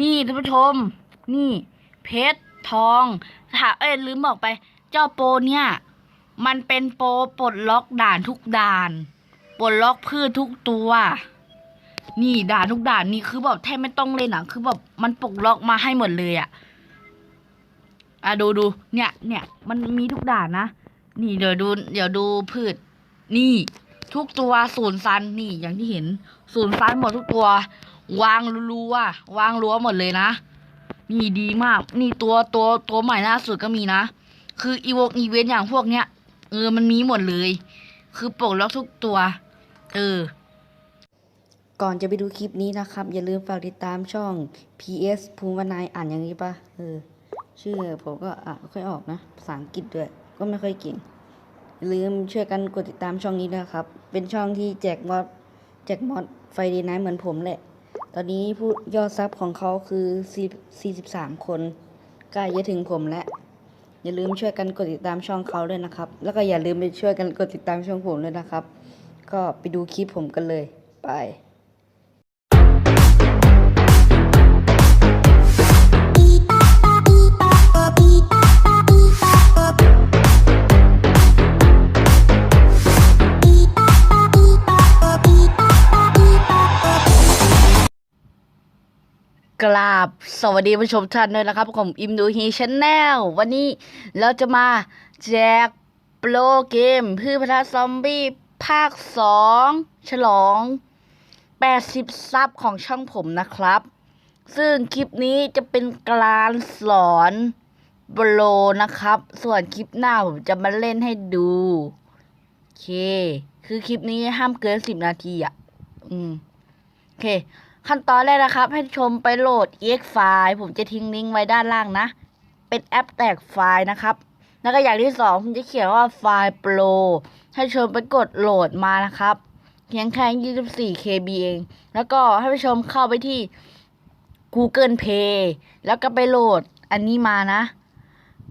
นี่ท่านผู้ชม นี่ เพชรทองถ้าเอ้ยลืมบอกไป เจ้าโปเนี่ย มันเป็นโปปลดล็อกด่านทุกด่านปลดล็อกพืชทุกตัว นี่ด่านทุกด่านนี่คือแบบแทบไม่ต้องเล่นอะคือแบบมันปลดล็อกมาให้หมดเลยอะอะดูดูเนี่ยเนี่ยมันมีทุกด่านนะนี่เดี๋ยวดู เดี๋ยวดูพืช นี่ ทุกตัวศูนย์ซันนี่อย่างที่เห็น ศูนย์ซันหมดทุกตัว วางรั้ววางรั้วหมดเลยนะ นี่ดีมาก นี่ตัวตัวตัวใหม่ล่าสุดก็มีนะ คืออีวงอีเวนต์อย่างพวกเนี้ย เออมันมีหมดเลย คือปลดล็อกทุกตัว เออ ก่อนจะไปดูคลิปนี้นะครับ อย่าลืมฝากติดตามช่อง PS ภูมินายอ่านอย่างนี้ปะเออ ชื่อผมก็อ่านไม่ค่อยออกนะ ภาษาอังกฤษด้วย ก็ไม่ค่อยเก่งอย่าลืมช่วยกันกดติดตามช่องนี้นะครับ เป็นช่องที่แจกมอดแจกมอดไฟดีไนเหมือนผมแหละ ตอนนี้ผู้ยอดซับของเขาคือ4 43 คน ใกล้จะถึงผมแล้ว อย่าลืมช่วยกันกดติดตามช่องเขาด้วยนะครับ แล้วก็อย่าลืมไปช่วยกันกดติดตามช่องผมด้วยนะครับ ก็ไปดูคลิปผมกันเลย ไป กราบสวัสดีผู้ชมท่านด้วยนะครับผมอิมดูฮีชแนลวันนี้เราจะมาแจกโปรเกมพืชพัฒนาซอมบี้ภาคสองฉลอง 80 ซับของช่องผมนะครับ ซึ่งคลิปนี้จะเป็นการสอนโปรนะครับ ส่วนคลิปหน้าผมจะมาเล่นให้ดูโอเค คือคลิปนี้ห้ามเกิน 10 นาทีอะ อืมโอเค ขั้นตอนแรกนะครับ ให้ชมไปโหลด ex ไฟล์ผมจะทิ้งลิงก์ไว้ด้านล่างนะ เป็นแอปแตกไฟล์นะครับ แล้วก็อย่างที่สองผมจะเขียนว่าไฟล์โปรให้ชมไปกดโหลดมานะครับเพียงแค่ 24 KB เอง แล้วก็ให้ผู้ชมเข้าไปที่ Google Play แล้วก็ไปโหลดอันนี้มานะ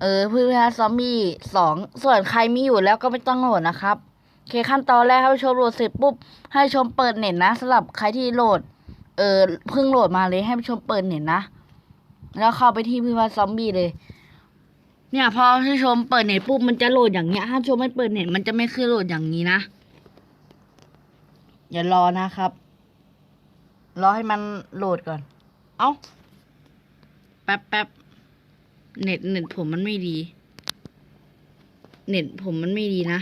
เออเพื่อซอมบี้สองส่วนใครมีอยู่แล้วก็ไม่ต้องโหลดนะครับ โอเคขั้นตอนแรกให้ผู้ชมโหลดเสร็จปุ๊บ ให้ชมเปิดเน็ตนะสำหรับใครที่โหลด เออเพิ่งโหลดมาเลยให้ผู้ชมเปิดเน็ตนะ แล้วเข้าไปที่พิพัฒน์ซอมบี้เลย เนี่ยพอผู้ชมเปิดเน็ตปุ๊บมันจะโหลดอย่างเงี้ยถ้าชมไม่เปิดเน็ตมันจะไม่ขึ้นโหลดอย่างนี้นะอย่ารอนะครับ รอให้มันโหลดก่อน เอ้า แป๊บแป๊บเน็ตเน็ตผมมันไม่ดี เน็ตผมมันไม่ดีนะ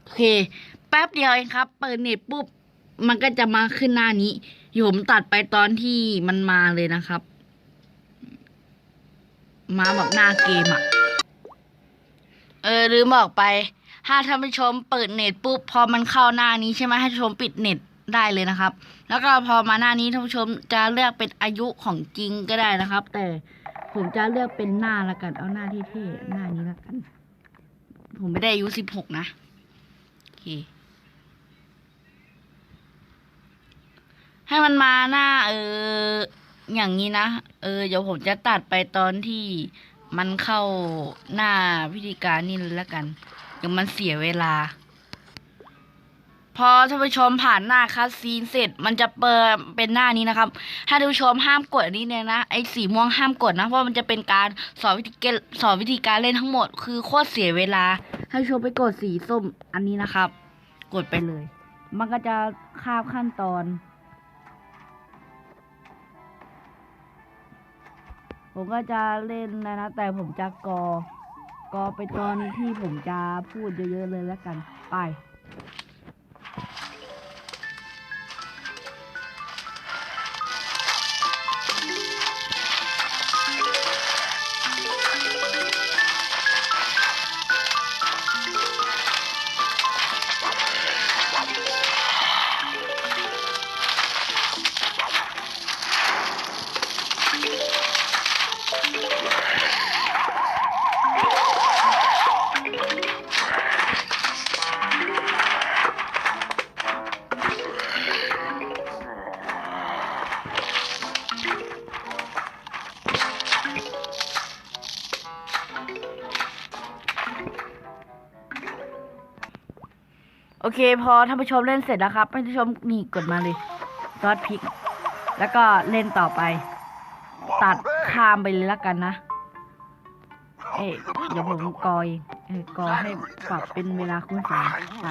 โอเค แป๊บเดียวเองครับ เปิดเน็ตปุ๊บ มันก็จะมาขึ้นหน้านี้อยู่ผมตัดไปตอนที่มันมาเลยนะครับ มาแบบหน้าเกมอะเออลืมบอกไป ถ้าท่านผู้ชมเปิดเน็ตปุ๊บพอมันเข้าหน้านี้ใช่ไหมให้ท่านผู้ชมปิดเน็ตได้เลยนะครับ แล้วก็พอมาหน้านี้ท่านผู้ชมจะเลือกเป็นอายุของจริงก็ได้นะครับ แต่ผมจะเลือกเป็นหน้าละกัน เอาหน้าที่เท่ๆหน้านี้ละกัน ผมไม่ได้อายุสิบหกนะ โอเค ให้มันมาหน้า เออ อย่างนี้นะ เออ เดี๋ยวผมจะตัดไปตอนที่มันเข้าหน้าพิธีการนี่เลยละกัน เดี๋ยวมันเสียเวลา พอท่านผู้ชมผ่านหน้าคัสซีนเสร็จ มันจะเปิดเป็นหน้านี้นะครับ ถ้าท่านผู้ชมห้ามกดนี้เลยนะ ไอ้สีม่วงห้ามกดนะ เพราะมันจะเป็นการสอนวิธีเกสอนวิธีการเล่นทั้งหมด คือโคตรเสียเวลา ให้ผู้ชมไปกดสีส้มอันนี้นะครับ กดไปเลย มันก็จะข้ามขั้นตอน ผมก็จะเล่นนะนะ แต่ผมจะกอกอไปตอนที่ผมจะพูดเยอะๆเลยแล้วกัน ไป เคพอท่านผู้ชมเล่นเสร็จแล้วครับท่านผู้ชมนี่กดมาเลยซอสพริก แล้วก็เล่นต่อไป ตัดข้ามไปเลยละกันนะ เอ๊ะเดี๋ยวผมกอยเออกอให้ปรับเป็นเวลาคูณสามไป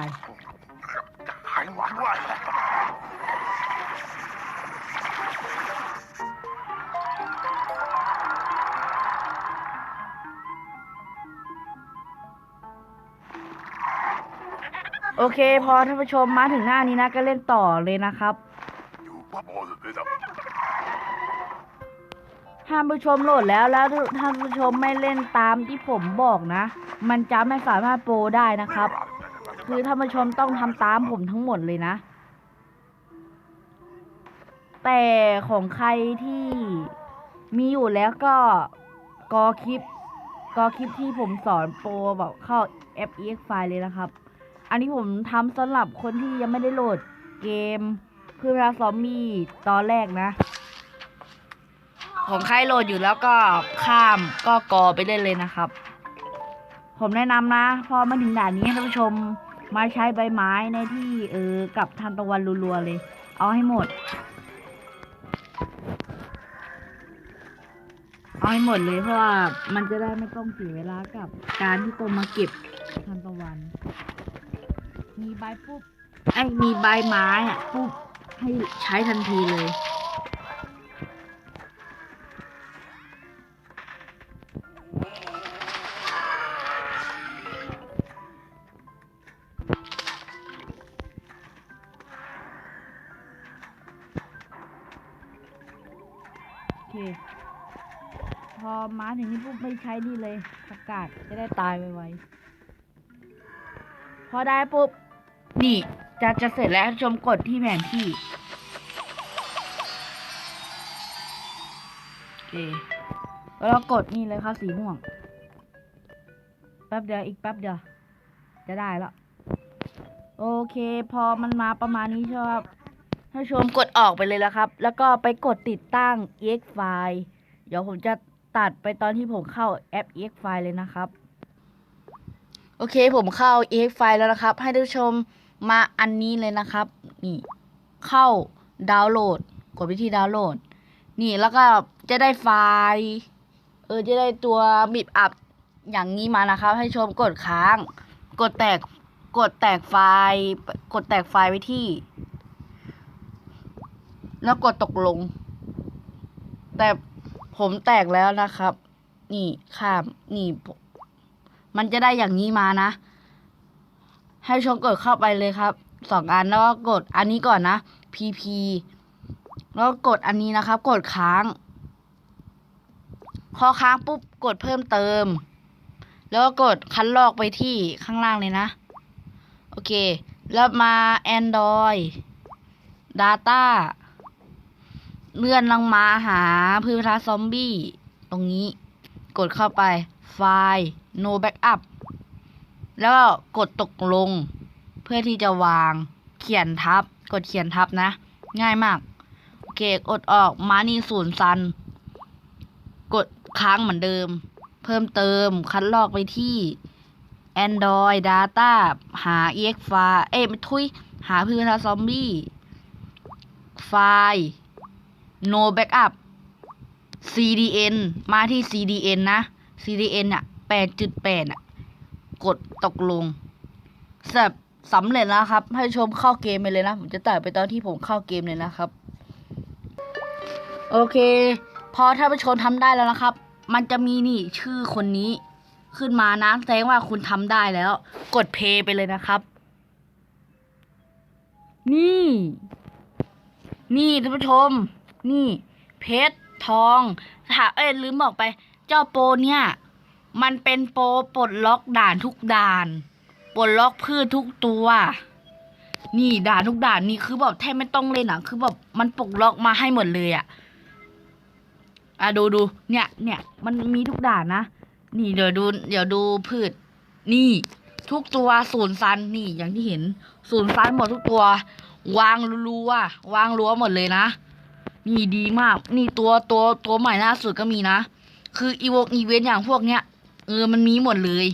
โอเค พอท่านผู้ชมมาถึงหน้านี้นะก็เล่นต่อเลยนะครับท่านผู้ชมโหลดแล้วแล้วท่านผู้ชมไม่เล่นตามที่ผมบอกนะ มันจะไม่สามารถโปรได้นะครับ คือท่านผู้ชมต้องทำตามผมทั้งหมดเลยนะ แต่ของใครที่มีอยู่แล้วก็กอคลิป กอคลิปที่ผมสอนโปรแบบเข้า FEX ไฟล์เลยนะครับ อันนี้ผมทำสำหรับคนที่ยังไม่ได้โหลดเกมเพื่อราซอมบี้ตอนแรกนะ ของใครโหลดอยู่แล้วก็ข้ามก็กอไปเล่นเลยนะครับ ผมแนะนำนะ พอมาถึงด่านนี้ท่านผู้ชมมาใช้ใบไม้ในที่เออกับทันตะวันรัวๆเลย เอาให้หมด เอาให้หมดเลยเพราะว่ามันจะได้ไม่ต้องเสียเวลากับการที่ต้องมาเก็บทันตะวัน มีใบปุ๊บไอ้มีใบไม้อะปุ๊บให้ใช้ทันทีเลย โอเค พอมาถึงนี่ปุ๊บไม่ใช้นี่เลยประกาศจะได้ตายไวๆพอได้ปุ๊บ นี่จะจะเสร็จแล้วชมกดที่แผนที่โอเคแล้วเรากดนี่เลยครับสีม่วงแป๊บเดียวอีกแป๊บเดียวจะได้แล้วโอเค พอมันมาประมาณนี้ใช่ไหมครับท่านชมกดออกไปเลยแล้วครับ แล้วก็ไปกดติดตั้ง ex file เดี๋ยวผมจะตัดไปตอนที่ผมเข้าแอป ex file เลยนะครับ โอเคผมเข้า ex file แล้วนะครับ ให้ท่านชม มาอันนี้เลยนะครับ นี่ เข้าดาวน์โหลด กดไปที่ดาวน์โหลด นี่แล้วก็จะได้ไฟล์ เออจะได้ตัวบิบอัพอย่างนี้มานะครับ ให้ชมกดค้าง กดแตกกดแตกไฟล์ กดแตกไฟล์ไว้ที่ แล้วกดตกลง แต่ผมแตกแล้วนะครับ นี่ข้ามนี่ผมมันจะได้อย่างนี้มานะ ให้ชมกดเข้าไปเลยครับสองอันแล้วก็กดอันนี้ก่อนนะ PP แล้วก็กดอันนี้นะครับ กดค้างพอค้างปุ๊บกดเพิ่มเติม แล้วก็กดคันลอกไปที่ข้างล่างเลยนะ โอเค แล้วมา Android Data เลื่อนลงมาหาพืชพันธุ์ซอมบี้ ตรงนี้ กดเข้าไปไฟล์ no backup แล้วก็กดตกลง เพื่อที่จะวางเขียนทับ กดเขียนทับนะ ง่ายมาก โอเคกดออกมานี่ศูนย์ซัน กดค้างเหมือนเดิม เพิ่มเติมคัดลอกไปที่ Android Data หา ex file เอ้ยไม่ทุย หาพืชพันธุ์ซอมบี้ ไฟล์ no backup CDN มาที่ CDN นะ CDN อะ8.8อะ กดตกลงสำหรับสำเร็จแล้วครับ ให้ชมเข้าเกมไปเลยนะ ผมจะตัดไปตอนที่ผมเข้าเกมเลยนะครับ โอเค พอท่านผู้ชมทำได้แล้วนะครับ มันจะมีนี่ชื่อคนนี้ ขึ้นมานะแสดงว่าคุณทำได้แล้ว กดเพย์ไปเลยนะครับ นี่ นี่ท่านผู้ชม นี่ เพชรทองถ้าเอ้ยลืมบอกไป เจ้าโปเนี่ย มันเป็นโปรปลดล็อกด่านทุกด่าน ปลดล็อกพืชทุกตัว นี่ด่านทุกด่านนี่คือแบบแทบไม่ต้องเล่นอะคือแบบมันปลดล็อกมาให้หมดเลยอะอะดูดูเนี่ยเนี่ยมันมีทุกด่านนะ นี่เดี๋ยวดู เดี๋ยวดูพืช นี่ทุกตัวศูนย์ซันนี่อย่างที่เห็น ศูนย์ซันหมดทุกตัว วางรัววางรั้วหมดเลยนะ นี่ดีมาก นี่ตัวตัวตัวใหม่ล่าสุดก็มีนะ คืออีวงอีเวนต์อย่างพวกเนี้ย เออ มันมีหมดเลย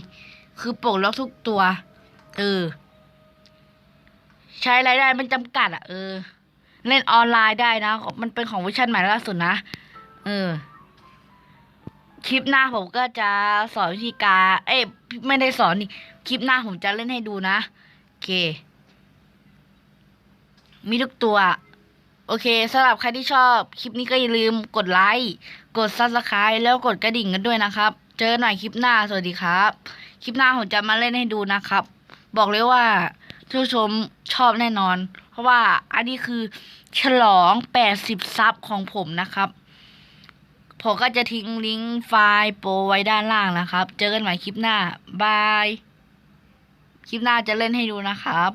คือปลดล็อกทุกตัว เออ ใช้รายได้ไม่จำกัดอะ เออ เล่นออนไลน์ได้นะ มันเป็นของเวอร์ชันใหม่ล่าสุดนะ เออ คลิปหน้าผมก็จะสอนวิธีการ เอ้ยไม่ได้สอนนี่ คลิปหน้าผมจะเล่นให้ดูนะโอเค มีทุกตัวโอเคสำหรับใครที่ชอบ คลิปนี้ก็อย่าลืมกดไลค์ กดซับสไคร b e แล้วกดกระดิ่งกันด้วยนะครับ เจอหน่อยคลิปหน้าสวัสดีครับ คลิปหน้าผมจะมาเล่นให้ดูนะครับ บอกเลยว่าท่านผู้ชมชอบแน่นอน เพราะว่าอันนี้คือฉลองแปดสิบซับของผมนะครับ ผมก็จะทิ้งลิงก์ไฟล์โปรไว้ด้านล่างนะครับ เจอกันใหม่คลิปหน้าบาย คลิปหน้าจะเล่นให้ดูนะครับ